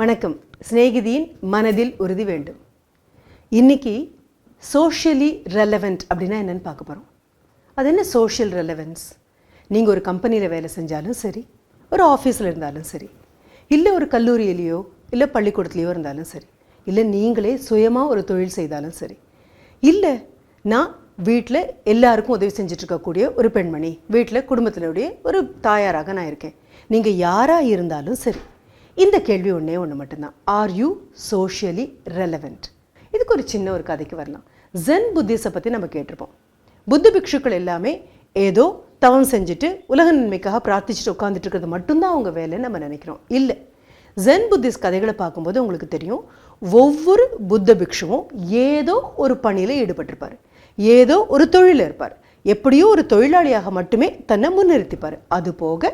வணக்கம். சிநேகிதியின் மனதில் உறுதி வேண்டும். இன்னைக்கு சோஷியலி ரெலவெண்ட் அப்படின்னா என்னன்னு பார்க்க போகிறோம் அது என்ன சோஷியல் ரெலவென்ஸ் நீங்கள் ஒரு கம்பெனியில் வேலை செஞ்சாலும் சரி ஒரு ஆஃபீஸில் இருந்தாலும் சரி இல்லை ஒரு கல்லூரியிலையோ இல்லை பள்ளிக்கூடத்துலேயோ இருந்தாலும் சரி இல்லை நீங்களே சுயமாக ஒரு தொழில் செய்தாலும் சரி இல்லை நான் வீட்டில் எல்லாருக்கும் உதவி செஞ்சிட்ருக்கக்கூடிய ஒரு பெண்மணி வீட்டில் குடும்பத்தினுடைய ஒரு தாயாராக நான் இருக்கேன். நீங்கள் யாராக இருந்தாலும் சரி இந்த கேள்வி ஒன்றே ஒன்று மட்டும்தான். ஆர் யூ சோஷியலி ரெலவெண்ட் இதுக்கு ஒரு சின்ன ஒரு கதைக்கு வரலாம். ஜென் புத்திஸை பற்றி நம்ம கேட்டிருப்போம். புத்த பிக்ஷுக்கள் எல்லாமே ஏதோ தவம் செஞ்சுட்டு உலக நன்மைக்காக பிரார்த்திச்சுட்டு உட்காந்துட்டு இருக்கிறது மட்டும்தான் அவங்க வேலைன்னு நம்ம நினைக்கிறோம். இல்லை. ஜென் புத்திஸ் கதைகளை பார்க்கும்போது உங்களுக்கு தெரியும் ஒவ்வொரு புத்த பிக்ஷுவும் ஏதோ ஒரு பணியில் ஈடுபட்டிருப்பார். ஏதோ ஒரு தொழிலில் இருப்பார். எப்படியோ ஒரு தொழிலாளியாக மட்டுமே தன்னை முன்னிறுத்திப்பார். அது போக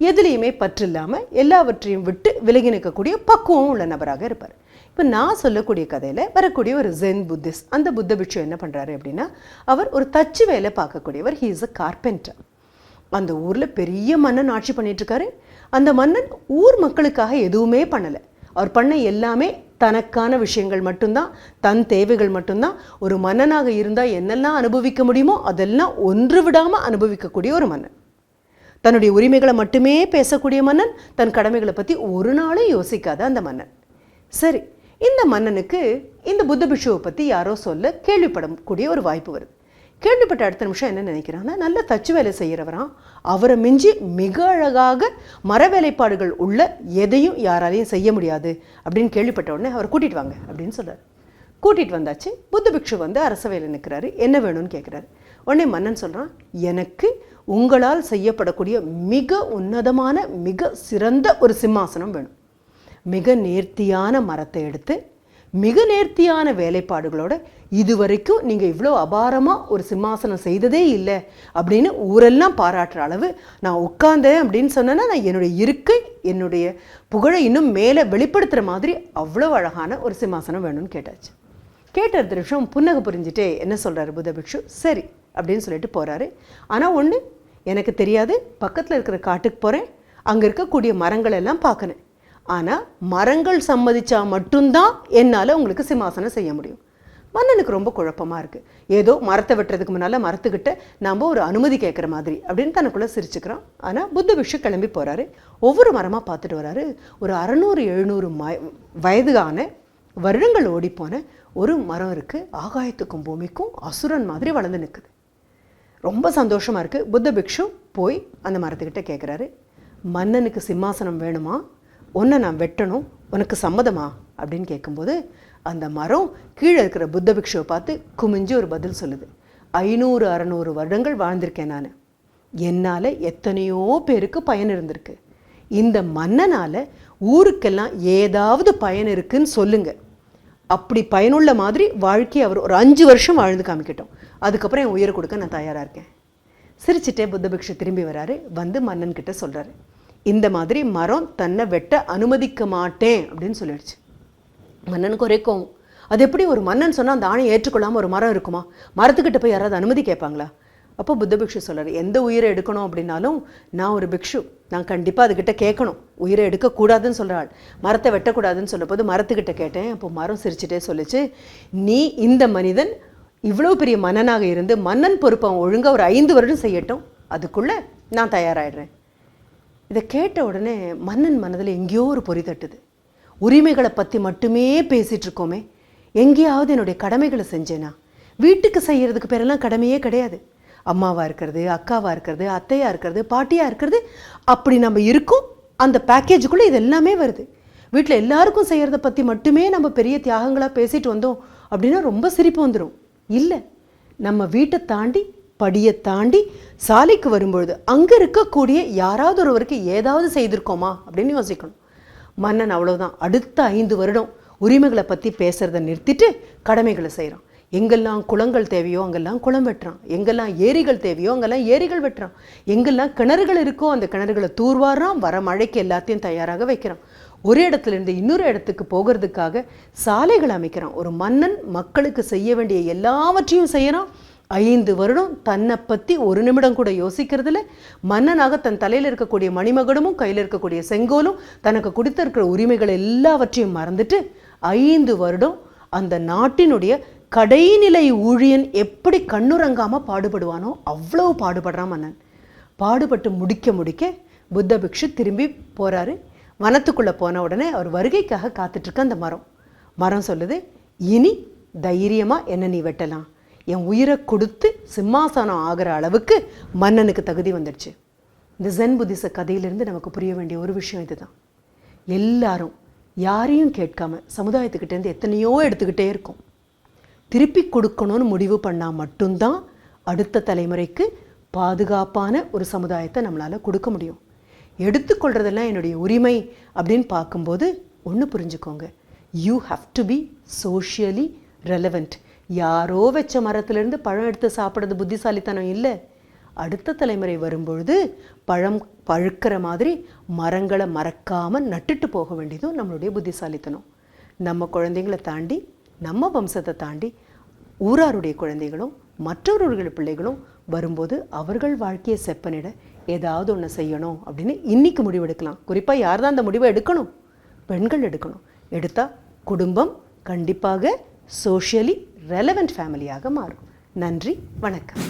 எதுலேயுமே பற்று இல்லாமல் எல்லாவற்றையும் விட்டு விலகி நிற்கக்கூடிய பக்குவம் உள்ள நபராக இருப்பார். இப்போ நான் சொல்லக்கூடிய கதையில் வரக்கூடிய ஒரு ஜென் புத்திஸ் அந்த புத்த பிட்சு என்ன பண்ணுறாரு அப்படின்னா அவர் ஒரு தச்சு வேலை பார்க்கக்கூடியவர். ஹீ இஸ் அ கார்பெண்டர் அந்த ஊரில் பெரிய மன்னன் ஆட்சி பண்ணிட்டு இருக்காரு அந்த மன்னன் ஊர் மக்களுக்காக எதுவுமே பண்ணலை. அவர் பண்ண எல்லாமே தனக்கான விஷயங்கள் மட்டும்தான் தன் தேவைகள் மட்டும்தான். ஒரு மன்னனாக இருந்தால் என்னெல்லாம் அனுபவிக்க முடியுமோ அதெல்லாம் ஒன்று விடாமல் அனுபவிக்கக்கூடிய ஒரு மன்னன். தன்னுடைய உரிமைகளை மட்டுமே பேசக்கூடிய மன்னன் தன் கடமைகளை பற்றி ஒரு நாளும் யோசிக்காத அந்த மன்னன். சரி இந்த மன்னனுக்கு இந்த புத்த பிஷுவை பற்றி யாரோ சொல்ல கேள்விப்படக்கூடிய ஒரு வாய்ப்பு வருது. கேள்விப்பட்ட அடுத்த நிமிஷம் என்ன நினைக்கிறாங்கன்னா நல்ல தச்சு வேலை செய்கிறவராம் அவரை மிஞ்சி மிக அழகாக மர வேலைப்பாடுகள் உள்ள எதையும் யாராலையும் செய்ய முடியாது அப்படின்னு கேள்விப்பட்ட உடனே அவர் கூட்டிகிட்டு வாங்க அப்படின்னு சொல்கிறார் கூட்டிட்டு வந்தாச்சு. புத்த பிக்ஷு வந்து அரசவையில் நிற்கிறாரு என்ன வேணும்னு கேட்குறாரு உடனே மன்னன் சொல்கிறான் எனக்கு உங்களால் செய்யப்படக்கூடிய மிக உன்னதமான மிக சிறந்த ஒரு சிம்மாசனம் வேணும். மிக நேர்த்தியான மரத்தை எடுத்து மிக நேர்த்தியான வேலைப்பாடுகளோட இதுவரைக்கும் நீங்கள் இவ்வளோ அபாரமாக ஒரு சிம்மாசனம் செய்ததே இல்லை அப்படின்னு ஊரெல்லாம் பாராட்டுற அளவு நான் உட்கார்ந்தேன் அப்படின்னு சொன்னேன்னா நான் என்னுடைய இருக்கை என்னுடைய புகழை இன்னும் மேலே வெளிப்படுத்துகிற மாதிரி அவ்வளோ அழகான ஒரு சிம்மாசனம் வேணும்னு கேட்டாச்சு. கேட்ட திருஷம் புன்னகை புரிஞ்சுட்டே என்ன சொல்கிறாரு புத பிக்ஷு சரி அப்படின்னு சொல்லிட்டு போகிறாரு ஆனால் ஒன்று எனக்கு தெரியாது பக்கத்தில் இருக்கிற காட்டுக்கு போகிறேன் அங்கே இருக்கக்கூடிய மரங்கள் எல்லாம் பார்க்கணும் ஆனால் மரங்கள் சம்மதிச்சா மட்டும்தான் என்னால் உங்களுக்கு சிம்மாசனம் செய்ய முடியும். மன்னனுக்கு ரொம்ப குழப்பமாக இருக்குது ஏதோ மரத்தை வெட்டுறதுக்கு முன்னால் மரத்துக்கிட்ட நாம் ஒரு அனுமதி கேட்குற மாதிரி அப்படின்னு தனக்குள்ளே சிரிச்சுக்கிறான். ஆனால் புத்த விஷு கிளம்பி போகிறாரு ஒவ்வொரு மரமாக பார்த்துட்டு வராரு. ஒரு அறநூறு எழுநூறு ம வயதுகான வருடங்கள் ஓடிப்போன ஒரு மரம் இருக்குது ஆகாயத்துக்கும் பூமிக்கும் அசுரன் மாதிரி வளர்ந்து நிற்குது ரொம்ப சந்தோஷமாக இருக்குது புத்த பிக்ஷு போய் அந்த மரத்துக்கிட்ட கேட்குறாரு மன்னனுக்கு சிம்மாசனம் வேணுமா? உன்னை நான் வெட்டணும். உனக்கு சம்மதமா? அப்படின்னு கேட்கும்போது அந்த மரம் கீழே இருக்கிற புத்த பிக்ஷுவை பார்த்து குமிஞ்சு ஒரு பதில் சொல்லுது. ஐநூறு அறநூறு வருடங்கள் வாழ்ந்திருக்கேன் நான். என்னால் எத்தனையோ பேருக்கு பயன் இருந்திருக்கு. இந்த மன்னனால் ஊருக்கெல்லாம் ஏதாவது பயன் இருக்குன்னு சொல்லுங்க. அப்படி பயனுள்ள மாதிரி வாழ்க்கையை அவர் ஒரு அஞ்சு வருஷம் வாழ்ந்து காமிக்கட்டும். அதுக்கப்புறம் என் உயிரை கொடுக்க நான் தயாராக இருக்கேன். சிரிச்சிட்டே புத்த பிக்ஷு திரும்பி வராரு. வந்து மன்னன் கிட்ட சொல்றாரு. இந்த மாதிரி மரம் தன்னை வெட்ட அனுமதிக்க மாட்டேன் அப்படின்னு சொல்லிடுச்சு. மன்னனுக்கு ஒரே கோவம். அது எப்படி ஒரு மன்னன் சொன்னால் அந்த ஆணையை ஏற்றுக்கொள்ளாமல் ஒரு மரம் இருக்குமா? மரத்துக்கிட்ட போய் யாராவது அனுமதி கேட்பாங்களா? அப்போ புத்த பிக்ஷு எந்த உயிரை எடுக்கணும் அப்படின்னாலும் நான் ஒரு பிக்ஷு. நான் கண்டிப்பாக அதுக்கிட்ட கேட்கணும். உயிரை எடுக்கக்கூடாதுன்னு சொல்கிறாள் மரத்தை வெட்டக்கூடாதுன்னு சொல்லும்போது மரத்துக்கிட்ட கேட்டேன். அப்போ மரம் சிரிச்சிட்டே சொல்லிச்சு நீ இந்த மனிதன் இவ்வளோ பெரிய மன்னனாக இருந்து மன்னன் பொறுப்பை ஒழுங்காக ஒரு ஐந்து வருடம் செய்யட்டும். அதுக்குள்ளே நான் தயாராகிடுறேன் இதை கேட்ட உடனே மன்னன் மனதில் எங்கேயோ ஒரு பொறி தட்டுது. உரிமைகளை பற்றி மட்டுமே பேசிகிட்டு இருக்கோமே. எங்கேயாவது என்னுடைய கடமைகளை செஞ்சேனா? வீட்டுக்கு செய்கிறதுக்கு பேரெல்லாம் கடமையே கிடையாது. அம்மாவாக இருக்கிறது அக்காவாக இருக்கிறது அத்தையாக இருக்கிறது பாட்டியாக இருக்கிறது அப்படி நம்ம இருக்கோம். அந்த பேக்கேஜுக்குள்ளே இது எல்லாமே வருது. வீட்டில் எல்லாருக்கும் செய்கிறத பற்றி மட்டுமே நம்ம பெரிய தியாகங்களாக பேசிட்டு வந்தோம் அப்படின்னா ரொம்ப சிரிப்பு வந்துடும் இல்லை. நம்ம வீட்டை தாண்டி படியை தாண்டி சாலைக்கு வரும்பொழுது அங்கே இருக்கக்கூடிய யாராவது ஒருவருக்கு ஏதாவது செய்திருக்கோமா அப்படின்னு யோசிக்கணும். மன்னன் அவ்வளவுதான். அடுத்த ஐந்து வருடம் உரிமைகளை பற்றி பேசுறதை நிறுத்திட்டு கடமைகளை செய்கிறான் எங்கெல்லாம் குளங்கள் தேவையோ அங்கெல்லாம் குளம் வெட்டுறான். எங்கெல்லாம் ஏரிகள் தேவையோ அங்கெல்லாம் ஏரிகள் வெட்டுறான். எங்கெல்லாம் கிணறுகள் இருக்கோ அந்த கிணறுகளை தூர்வாடுறான் வர மழைக்கு எல்லாத்தையும் தயாராக வைக்கிறான். ஒரு இடத்துல இருந்து இன்னொரு இடத்துக்கு போகிறதுக்காக சாலைகள் அமைக்கிறான். ஒரு மன்னன் மக்களுக்கு செய்ய வேண்டிய எல்லாவற்றையும் செய்கிறான் ஐந்து வருடம் தன்னை பற்றி ஒரு நிமிடம் கூட யோசிக்கிறதுல மன்னனாக தன் தலையில் இருக்கக்கூடிய மணிமகுடமும் கையில் இருக்கக்கூடிய செங்கோலும் தனக்கு கொடுத்திருக்கிற உரிமைகள் எல்லாவற்றையும் மறந்துட்டு ஐந்து வருடம் அந்த நாட்டினுடைய கடைநிலை ஊழியன் எப்படி கண்ணுறங்காமல் பாடுபடுவானோ அவ்வளோ பாடுபடுறான் மன்னன். பாடுபட்டு முடிக்க முடிக்க புத்த பிக்ஷு திரும்பி போகிறாரு வனத்துக்குள்ளே போன உடனே அவர் வருகைக்காக காத்துட்டு அந்த மரம். மரம் சொல்லுது இனி தைரியமாக என்ன நீ வெட்டலாம்? என் உயிரை கொடுத்து சிம்மாசனம் ஆகிற அளவுக்கு மன்னனுக்கு தகுதி வந்துடுச்சு. இந்த ஜென் புத்திச கதையிலிருந்து நமக்கு புரிய வேண்டிய ஒரு விஷயம் இதுதான். எல்லாரும் யாரையும் கேட்காம சமுதாயத்துக்கிட்டேருந்து எத்தனையோ எடுத்துக்கிட்டே இருக்கும். திருப்பி கொடுக்கணும்னு முடிவு பண்ணால் மட்டும்தான் அடுத்த தலைமுறைக்கு பாதுகாப்பான ஒரு சமுதாயத்தை நம்மளால் கொடுக்க முடியும். எடுத்துக்கொள்றதெல்லாம் என்னுடைய உரிமை அப்படின்னு பார்க்கும்போது ஒன்று புரிஞ்சுக்கோங்க. You have to be socially relevant யாரோ வச்ச மரத்துலேருந்து பழம் எடுத்து சாப்பிட்றது புத்திசாலித்தனம் இல்லை. அடுத்த தலைமுறை வரும்பொழுது பழம் பழுக்கிற மாதிரி மரங்களை மறக்காமல் நட்டுட்டு போக வேண்டியதும் நம்மளுடைய புத்திசாலித்தனம். நம்ம குழந்தைங்களை தாண்டி நம்ம வம்சத்தை தாண்டி ஊராருடைய குழந்தைகளும் மற்றவர்களுடைய பிள்ளைகளும் வரும்போது அவர்கள் வாழ்க்கையை செப்பனிட ஏதாவது ஒன்று செய்யணும் அப்படின்னு இன்னைக்கு முடிவெடுக்கலாம். குறிப்பாக யார் தான் அந்த முடிவை எடுக்கணும்? பெண்கள் எடுக்கணும். எடுத்தால் குடும்பம் கண்டிப்பாக சோஷியலி ரெலவெண்ட் ஃபேமிலியாக மாறும். நன்றி வணக்கம்.